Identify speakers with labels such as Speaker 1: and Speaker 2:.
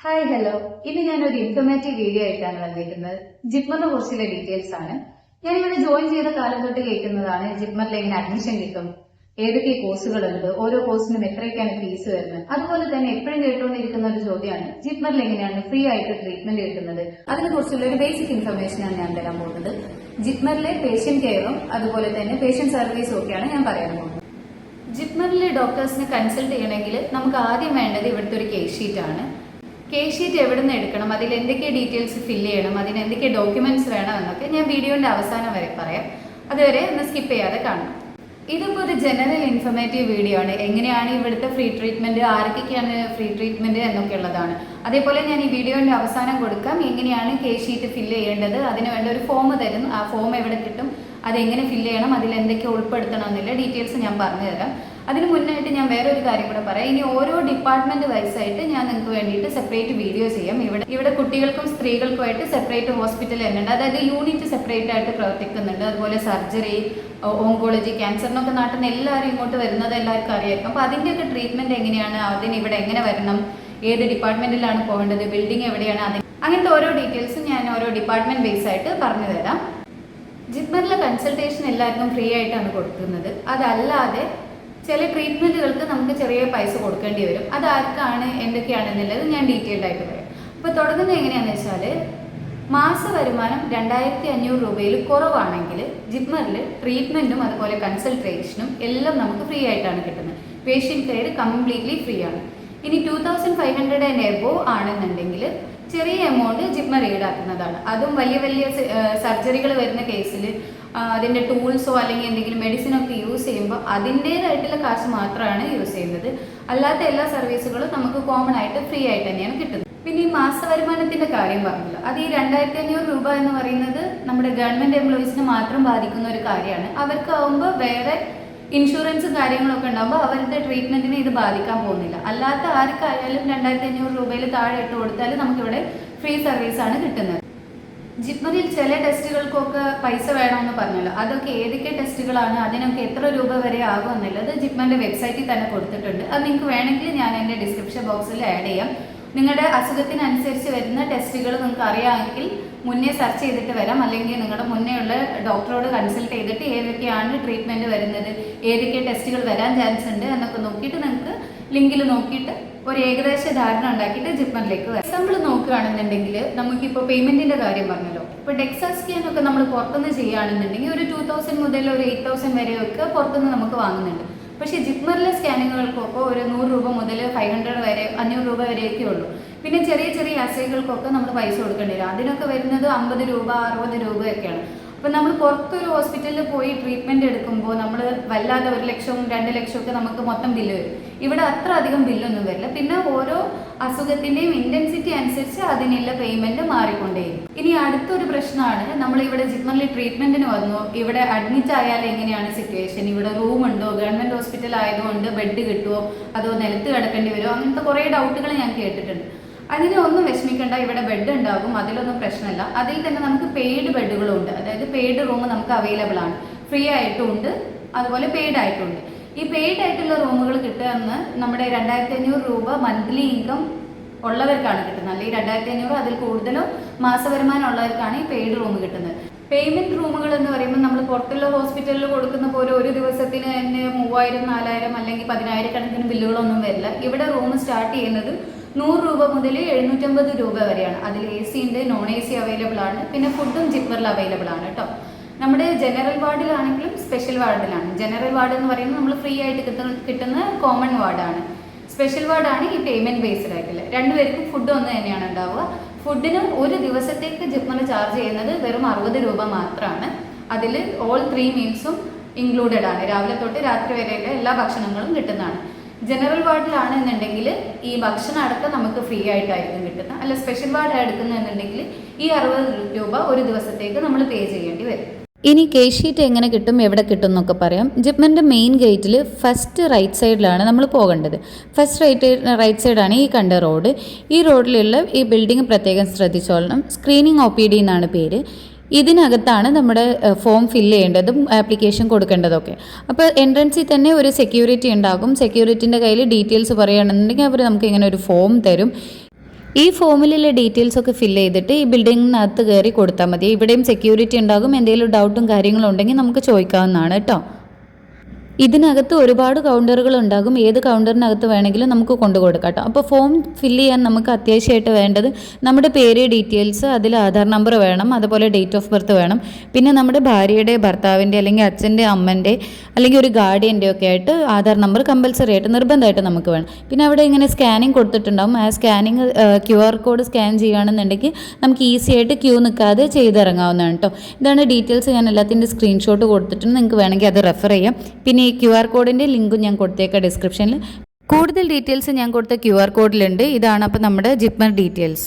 Speaker 1: Hi hello ഇന്ന് ഞാൻ ഒരു ഇൻഫോർമേറ്റീവ് വീഡിയോ ആയിട്ടാണ് വന്നിരിക്കുന്നത്. ജിപ്മറിനെ കുറിച്ചുള്ള ഡീറ്റെയിൽസ് ആണ്. ഞാൻ ഇവിടെ ജോയിൻ ചെയ്ത കാലം തൊട്ട് കേൾക്കുന്നതാണ് ജിപ്മറിൽ എങ്ങനെ അഡ്മിഷൻ കിട്ടും. ഏതൊക്കെ കോഴ്സുകളുണ്ട് ഓരോ കോഴ്സിനും എത്രയൊക്കെയാണ് ഫീസ് വരുന്നത്. അതുപോലെ തന്നെ എപ്പോഴും കേട്ടുകൊണ്ടിരിക്കുന്ന ഒരു ചോദ്യമാണ് ജിപ്മറിൽ എങ്ങനെയാണ് ഫ്രീ ആയിട്ട് ട്രീറ്റ്മെന്റ് കിട്ടുന്നത്? അതിനെ കുറിച്ചുള്ള ഒരു ബേസിക് ഇൻഫർമേഷൻ ആണ് ഞാൻ തരാൻ പോകുന്നത്. ജിപ്മറിലെ പേഷ്യന്റ് കെയറും അതുപോലെ തന്നെ പേഷ്യന്റ് സർവീസും ഒക്കെയാണ് ഞാൻ പറയാൻ പോകുന്നത്. ജിപ്മറിലെ ഡോക്ടേഴ്സിനെ കൺസൾട്ട് ചെയ്യണമെങ്കിൽ നമുക്ക് ആദ്യം വേണ്ടത് ഇവിടുത്തെ ഒരു കേസ് ഷീറ്റ് ആണ്. കേസ് ഷീറ്റ് എവിടെ നിന്ന് എടുക്കണം? അതിൽ എന്തൊക്കെ ഡീറ്റെയിൽസ് ഫില്ല് ചെയ്യണം? അതിന് എന്തൊക്കെ ഡോക്യുമെന്റ്സ് വേണം എന്നൊക്കെ ഞാൻ വീഡിയോന്റെ അവസാനം വരെ പറയാം. അതുവരെ ഒന്ന് സ്കിപ്പ് ചെയ്യാതെ കാണണം. ഇതിപ്പോൾ ഒരു ജനറൽ ഇൻഫർമേറ്റീവ് വീഡിയോ ആണ്. എങ്ങനെയാണ് ഇവിടുത്തെ ഫ്രീ ട്രീറ്റ്മെന്റ് ആർക്കൊക്കെയാണ് ഫ്രീ ട്രീറ്റ്മെന്റ് എന്നൊക്കെ ഉള്ളതാണ്. അതേപോലെ ഞാൻ ഈ വീഡിയോന്റെ അവസാനം കൊടുക്കാം. എങ്ങനെയാണ് കെ ഷീറ്റ് ഫില്ല് ചെയ്യേണ്ടത്? അതിന് വേണ്ട ഒരു ഫോം തരും. ആ ഫോം എവിടെ കിട്ടും? അതെങ്ങനെ ഫില്ല് ചെയ്യണം അതിൽ എന്തൊക്കെ ഉൾപ്പെടുത്തണം എന്നുള്ള ഡീറ്റെയിൽസ് ഞാൻ പറഞ്ഞുതരാം. അതിന് മുന്നായിട്ട് ഞാൻ വേറെ ഒരു കാര്യം കൂടെ പറയാം. ഇനി ഓരോ ഡിപ്പാർട്ട്മെന്റ് വൈസായിട്ട് ഞാൻ നിങ്ങൾക്ക് വേണ്ടിയിട്ട് സെപ്പറേറ്റ് വീഡിയോ ചെയ്യാം. ഇവിടെ ഇവിടെ കുട്ടികൾക്കും സ്ത്രീകൾക്കുമായിട്ട് സെപ്പറേറ്റ് ഹോസ്പിറ്റൽ തന്നെയുണ്ട്. അതായത് യൂണിറ്റ് സെപ്പറേറ്റ് ആയിട്ട് പ്രവർത്തിക്കുന്നുണ്ട്. അതുപോലെ സർജറി ഓങ്കോളജി ക്യാൻസറിനൊക്കെ നാട്ടിൽ നിന്ന് എല്ലാവരും ഇങ്ങോട്ട് വരുന്നത് എല്ലാവർക്കും അറിയായിരിക്കും. അപ്പോൾ അതിന്റെയൊക്കെ ട്രീറ്റ്മെന്റ് എങ്ങനെയാണ്? അതിന് ഇവിടെ എങ്ങനെ വരണം? ഏത് ഡിപ്പാർട്ട്മെന്റിലാണ് പോകേണ്ടത്? ബിൽഡിംഗ് എവിടെയാണ്? അതിന് അങ്ങനത്തെ ഓരോ ഡീറ്റെയിൽസും ഞാൻ ഓരോ ഡിപ്പാർട്ട്മെന്റ് ബേസ് ആയിട്ട് പറഞ്ഞു തരാം ജിപ്മറിലെ കൺസൾട്ടേഷൻ എല്ലാവർക്കും ഫ്രീ ആയിട്ടാണ് കൊടുക്കുന്നത്. അതല്ലാതെ ചില ട്രീറ്റ്മെന്റുകൾക്ക് നമുക്ക് ചെറിയ പൈസ കൊടുക്കേണ്ടി വരും. അത് ആർക്കാണ് എന്തൊക്കെയാണെന്നുള്ളത് ഞാൻ ഡീറ്റെയിൽഡ് ആയിട്ട് പറയാം. അപ്പോൾ തുടങ്ങുന്നത് എങ്ങനെയാണെന്ന് വെച്ചാൽ മാസ വരുമാനം രണ്ടായിരത്തി അഞ്ഞൂറ് രൂപയിൽ കുറവാണെങ്കിൽ ജിപ്മറിൽ ട്രീറ്റ്മെന്റും അതുപോലെ കൺസൾട്ടേഷനും എല്ലാം നമുക്ക് ഫ്രീ ആയിട്ടാണ് കിട്ടുന്നത്. പേഷ്യന്റ് കെയർ കംപ്ലീറ്റ്ലി ഫ്രീ ആണ്. ഇനി two thousand five hundred and above ആണെന്നുണ്ടെങ്കിൽ ചെറിയ എമൗണ്ട് ജിപ്മർ ഈടാക്കുന്നതാണ്. അതും വലിയ വലിയ സർജറികൾ വരുന്ന കേസിൽ അതിന്റെ ടൂൾസോ അല്ലെങ്കിൽ എന്തെങ്കിലും മെഡിസിനൊക്കെ യൂസ് ചെയ്യുമ്പോൾ അതിന്റേതായിട്ടുള്ള കാശ് മാത്രമാണ് യൂസ് ചെയ്യുന്നത്. അല്ലാത്ത എല്ലാ സർവീസുകളും നമുക്ക് കോമൺ ആയിട്ട് ഫ്രീ ആയിട്ട് തന്നെയാണ് കിട്ടുന്നത്. പിന്നെ ഈ മാസ വരുമാനത്തിന്റെ കാര്യം പറഞ്ഞല്ലോ. അത് ഈ രണ്ടായിരത്തി അഞ്ഞൂറ് രൂപ എന്ന് പറയുന്നത് നമ്മുടെ ഗവൺമെന്റ് എംപ്ലോയീസിനെ മാത്രം ബാധിക്കുന്ന ഒരു കാര്യമാണ്. അവർക്കാവുമ്പോൾ വേറെ ഇൻഷുറൻസും കാര്യങ്ങളൊക്കെ ഉണ്ടാകുമ്പോൾ അവരുടെ ട്രീറ്റ്മെന്റിനെ ഇത് ബാധിക്കാൻ പോകുന്നില്ല. അല്ലാത്ത ആർക്കായാലും രണ്ടായിരത്തി അഞ്ഞൂറ് രൂപയിൽ താഴെ ഇട്ട് കൊടുത്താൽ നമുക്കിവിടെ ഫ്രീ സർവീസ് ആണ് കിട്ടുന്നത്. ജിപ്മറിൽ ചില ടെസ്റ്റുകൾക്കൊക്കെ പൈസ വേണമെന്ന് പറഞ്ഞല്ലോ. അതൊക്കെ ഏതൊക്കെ ടെസ്റ്റുകളാണ്? അതിനൊക്കെ എത്ര രൂപ വരെ ആകും ജിപ്മറിന്റെ വെബ്സൈറ്റിൽ തന്നെ കൊടുത്തിട്ടുണ്ട്. അത് നിങ്ങൾക്ക് വേണമെങ്കിൽ ഞാൻ എന്റെ ഡിസ്ക്രിപ്ഷൻ ബോക്സിൽ ആഡ് ചെയ്യാം. നിങ്ങളുടെ അസുഖത്തിനനുസരിച്ച് വരുന്ന ടെസ്റ്റുകൾ നിങ്ങൾക്ക് അറിയാമെങ്കിൽ മുന്നേ സെർച്ച് ചെയ്തിട്ട് വരാം. അല്ലെങ്കിൽ നിങ്ങളുടെ മുന്നേ ഉള്ള ഡോക്ടറോട് കൺസൾട്ട് ചെയ്തിട്ട് ഏതൊക്കെയാണ് ട്രീറ്റ്മെന്റ് വരുന്നത് ഏതൊക്കെ ടെസ്റ്റുകൾ വരാൻ ചാൻസ് ഉണ്ട് എന്നൊക്കെ നോക്കിയിട്ട് നിങ്ങൾക്ക് ലിങ്കിൽ നോക്കിയിട്ട് ഒരു ഏകദേശ ധാരണ ഉണ്ടാക്കിയിട്ട് ജിപ്മറിലേക്ക് വരാം. എക്സാമ്പിൾ നോക്കുകയാണെന്നുണ്ടെങ്കിൽ നമുക്കിപ്പോൾ പേയ്മെന്റിന്റെ കാര്യം പറഞ്ഞല്ലോ. ഇപ്പോൾ ഡെക്സാ സ്കാൻ ഒക്കെ നമ്മൾ പുറത്തുനിന്ന് ചെയ്യുകയാണെന്നുണ്ടെങ്കിൽ ഒരു ടു തൗസൻഡ് മുതൽ ഒരു എയ്റ്റ് തൗസൻഡ് വരെയൊക്കെ പുറത്തുനിന്ന് നമുക്ക് വാങ്ങുന്നുണ്ട്. പക്ഷേ ജിപ്മറിലെ സ്കാനിങ്ങുകൾക്കൊക്കെ ഒരു നൂറ് രൂപ മുതൽ ഫൈവ് ഹൺഡ്രഡ് വരെ അഞ്ഞൂറ് രൂപ വരെയൊക്കെ ഉള്ളൂ പിന്നെ ചെറിയ ചെറിയ അസൈകൾക്കൊക്കെ നമ്മൾ പൈസ കൊടുക്കേണ്ടി വരും. അതിനൊക്കെ വരുന്നത് അമ്പത് രൂപ അറുപത് രൂപയൊക്കെയാണ്. അപ്പം നമ്മൾ പുറത്തൊരു ഹോസ്പിറ്റലിൽ പോയി ട്രീറ്റ്മെന്റ് എടുക്കുമ്പോൾ നമ്മൾ വല്ലാതെ ഒരു ലക്ഷവും രണ്ട് ലക്ഷവും ഒക്കെ നമുക്ക് മൊത്തം ബില്ല് വരും. ഇവിടെ അത്ര അധികം ബില്ലൊന്നും വരില്ല. പിന്നെ ഓരോ അസുഖത്തിന്റെയും ഇന്റൻസിറ്റി അനുസരിച്ച് അതിനുള്ള പേയ്മെന്റ് മാറിക്കൊണ്ടേയിരിക്കും. ഇനി അടുത്തൊരു പ്രശ്നമാണ് നമ്മൾ ഇവിടെ ജിപ്മറിൽ ട്രീറ്റ്മെന്റിന് വന്നു. ഇവിടെ അഡ്മിറ്റ് ആയാൽ എങ്ങനെയാണ് സിറ്റുവേഷൻ ഇവിടെ റൂം ഉണ്ടോ? ഗവൺമെന്റ് ഹോസ്പിറ്റൽ ആയതുകൊണ്ട് ബെഡ് കിട്ടുമോ? അതോ നിലത്ത് കിടക്കേണ്ടി വരുമോ? അങ്ങനത്തെ കുറേ ഡൗട്ടുകൾ ഞാൻ കേട്ടിട്ടുണ്ട്. അതിന് ഒന്നും വിഷമിക്കേണ്ട ഇവിടെ ബെഡ് ഉണ്ടാകും അതിലൊന്നും പ്രശ്നമില്ല. അതിൽ തന്നെ നമുക്ക് പെയ്ഡ് ബെഡുകളും ഉണ്ട് അതായത് പെയ്ഡ് റൂം നമുക്ക് അവൈലബിൾ ആണ്. ഫ്രീ ആയിട്ടും ഉണ്ട് അതുപോലെ പെയ്ഡ് ആയിട്ടുണ്ട്. ഈ പെയ്ഡ് ആയിട്ടുള്ള റൂമുകൾ കിട്ടുകയെന്ന് നമ്മുടെ രണ്ടായിരത്തി അഞ്ഞൂറ് രൂപ മന്ത്ലി ഇൻകം ഉള്ളവർക്കാണ് കിട്ടുന്നത്. അല്ലെങ്കിൽ രണ്ടായിരത്തി അഞ്ഞൂറ് അതിൽ കൂടുതലും മാസവരുമാനം ഉള്ളവർക്കാണ് ഈ പെയ്ഡ് റൂം കിട്ടുന്നത്. പേയ്മെന്റ് റൂമുകൾ എന്ന് പറയുമ്പോൾ നമ്മൾ പുറത്തുള്ള ഹോസ്പിറ്റലിൽ കൊടുക്കുന്ന പോലെ ഒരു ദിവസത്തിന് തന്നെ മൂവായിരം നാലായിരം അല്ലെങ്കിൽ പതിനായിരക്കണക്കിന് ബില്ലുകളൊന്നും വരില്ല. ഇവിടെ റൂം സ്റ്റാർട്ട് ചെയ്യുന്നത് നൂറ് രൂപ മുതൽ എഴുന്നൂറ്റമ്പത് രൂപ വരെയാണ്. അതിൽ എ സി ഉണ്ട് നോൺ എ സി അവൈലബിൾ ആണ്. പിന്നെ ഫുഡും ജിപ്പറിൽ അവൈലബിൾ ആണ് കേട്ടോ നമ്മുടെ ജനറൽ വാർഡിലാണെങ്കിലും സ്പെഷ്യൽ വാർഡിലാണ് ജനറൽ വാർഡ് എന്ന് പറയുന്നത് നമ്മൾ ഫ്രീ ആയിട്ട് കിട്ടുന്ന കിട്ടുന്ന കോമൺ വാർഡാണ് സ്പെഷ്യൽ വാർഡാണ് ഈ പേയ്മെന്റ് ബേസ്ഡ് ആയിട്ടുള്ള. രണ്ടുപേർക്കും ഫുഡ് ഒന്ന് തന്നെയാണ് ഉണ്ടാവുക. ഫുഡിനും ഒരു ദിവസത്തേക്ക് ജിപ്മർ ചാർജ് ചെയ്യുന്നത് വെറും അറുപത് രൂപ മാത്രമാണ് അതിൽ ഓൾ ത്രീ മീൽസും ഇൻക്ലൂഡഡ് ആണ്. രാവിലെ തൊട്ട് രാത്രി വരെയുള്ള എല്ലാ ഭക്ഷണങ്ങളും കിട്ടുന്നതാണ്. ജനറൽ വാർഡിലാണ് വാർഡിലാണെന്നുണ്ടെങ്കിൽ ഈ ഭക്ഷണം അടക്കം നമുക്ക് ഫ്രീ ആയിട്ടായിരിക്കും കിട്ടുന്നത്. അല്ല സ്പെഷ്യൽ വാർഡ് എടുക്കുന്നുണ്ടെങ്കിൽ ഈ അറുപത് രൂപ ഒരു ദിവസത്തേക്ക് നമ്മൾ പേ ചെയ്യേണ്ടി വരും.
Speaker 2: ഇനി കേസ് ഷീറ്റ് എങ്ങനെ കിട്ടും എവിടെ കിട്ടും എന്നൊക്കെ പറയാം. ജിപ്മന്റെ മെയിൻ ഗേറ്റിൽ ഫസ്റ്റ് റൈറ്റ് സൈഡിലാണ് നമ്മൾ പോകേണ്ടത്. ഫസ്റ്റ് റൈറ്റ് റൈറ്റ് സൈഡാണ് ഈ കണ്ട റോഡ് ഈ റോഡിലുള്ള ഈ ബിൽഡിംഗ് പ്രത്യേകം ശ്രദ്ധിച്ചോളണം. സ്ക്രീനിങ് ഒ പി ഡി എന്നാണ് പേര്. ഇതിനകത്താണ് നമ്മുടെ ഫോം ഫില്ല് ചെയ്യേണ്ടതും ആപ്ലിക്കേഷൻ കൊടുക്കേണ്ടതൊക്കെ. അപ്പോൾ എൻട്രൻസിൽ തന്നെ ഒരു സെക്യൂരിറ്റി ഉണ്ടാകും. സെക്യൂരിറ്റിന്റെ കയ്യിൽ ഡീറ്റെയിൽസ് പറയുകയാണെന്നുണ്ടെങ്കിൽ അവർ നമുക്ക് ഇങ്ങനെ ഒരു ഫോം തരും. ഈ ഫോമിലുള്ള ഡീറ്റെയിൽസ് ഒക്കെ ഫില്ല് ചെയ്തിട്ട് ഈ ബിൽഡിങ്ങിനകത്ത് കയറി കൊടുത്താൽ മതി. ഇവിടെയും സെക്യൂരിറ്റി ഉണ്ടാകും. എന്തെങ്കിലും ഡൗട്ടും കാര്യങ്ങളും ഉണ്ടെങ്കിൽ നമുക്ക് ചോദിക്കാവുന്നതാണ് കേട്ടോ. ഇതിനകത്ത് ഒരുപാട് കൗണ്ടറുകൾ ഉണ്ടാകും. ഏത് കൗണ്ടറിനകത്ത് വേണമെങ്കിലും നമുക്ക് കൊണ്ടു കൊടുക്കാം കേട്ടോ അപ്പോൾ ഫോം ഫില്ല് ചെയ്യാൻ നമുക്ക് അത്യാവശ്യമായിട്ട് വേണ്ടത് നമ്മുടെ പേര് ഡീറ്റെയിൽസ് അതിൽ ആധാർ നമ്പർ വേണം അതുപോലെ ഡേറ്റ് ഓഫ് ബർത്ത് വേണം. പിന്നെ നമ്മുടെ ഭാര്യയുടെ ഭർത്താവിന്റെ അല്ലെങ്കിൽ അച്ഛന്റെ അമ്മന്റെ അല്ലെങ്കിൽ ഒരു ഗാർഡിയന്റെ ഒക്കെ ആയിട്ട് ആധാർ നമ്പർ കമ്പൽസറി ആയിട്ട് നിർബന്ധമായിട്ട് നമുക്ക് വേണം. പിന്നെ അവിടെ ഇങ്ങനെ സ്കാനിങ് കൊടുത്തിട്ടുണ്ടാകും ആ scanning Q R code scan ചെയ്യുകയാണെന്നുണ്ടെങ്കിൽ നമുക്ക് ഈസി ആയിട്ട് ക്യൂ നിൽക്കാതെ ചെയ്തിറങ്ങാവുന്നതാണ് കേട്ടോ ഇതാണ് ഡീറ്റെയിൽസ് ഞാൻ എല്ലാത്തിന്റെ സ്ക്രീൻഷോട്ട് കൊടുത്തിട്ടുണ്ട്. നിങ്ങൾക്ക് വേണമെങ്കിൽ അത് റെഫർ ചെയ്യാം. പിന്നെ ഈ ക്യു ആർ കോഡിന്റെ ലിങ്കും ഞാൻ കൊടുത്തേക്കാം ഡിസ്ക്രിപ്ഷനിൽ കൂടുതൽ ഡീറ്റെയിൽസ് ഞാൻ കൊടുത്ത ക്യു ആർ കോഡിലുണ്ട് ഇതാണ് അപ്പോൾ നമ്മുടെ ജിപ്മർ ഡീറ്റെയിൽസ്